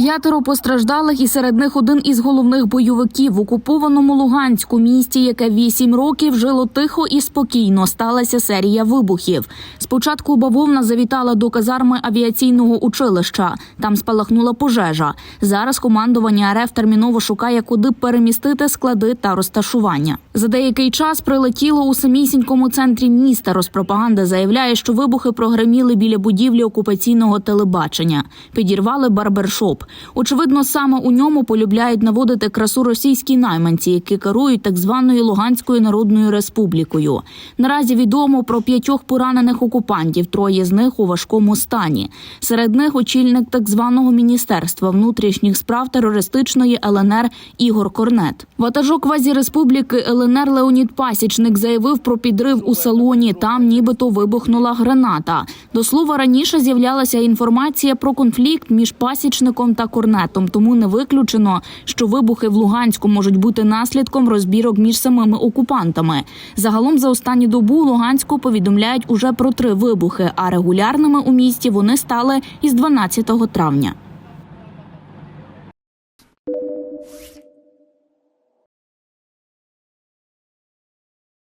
П'ятеро постраждалих і серед них один із головних бойовиків в окупованому Луганську місті, яке вісім років жило тихо і спокійно. Сталася серія вибухів. Спочатку бавовна завітала до казарми авіаційного училища. Там спалахнула пожежа. Зараз командування РФ терміново шукає, куди перемістити склади та розташування. За деякий час прилетіло у самісінькому центрі міста. Розпропаганда заявляє, що вибухи прогреміли біля будівлі окупаційного телебачення. Підірвали барбершоп. Очевидно, саме у ньому полюбляють наводити красу російські найманці, які керують так званою Луганською Народною Республікою. Наразі відомо про п'ятьох поранених окупантів, троє з них у важкому стані. Серед них очільник так званого міністерства внутрішніх справ терористичної ЛНР Ігор Корнет. Ватажок квазіреспубліки ЛНР Леонід Пасічник заявив про підрив у салоні. Там нібито вибухнула граната. До слова, раніше з'являлася інформація про конфлікт між пасічником та корнетом, тому не виключено, що вибухи в Луганську можуть бути наслідком розбірок між самими окупантами. Загалом за останню добу Луганську повідомляють уже про три вибухи, а регулярними у місті вони стали із 12 травня.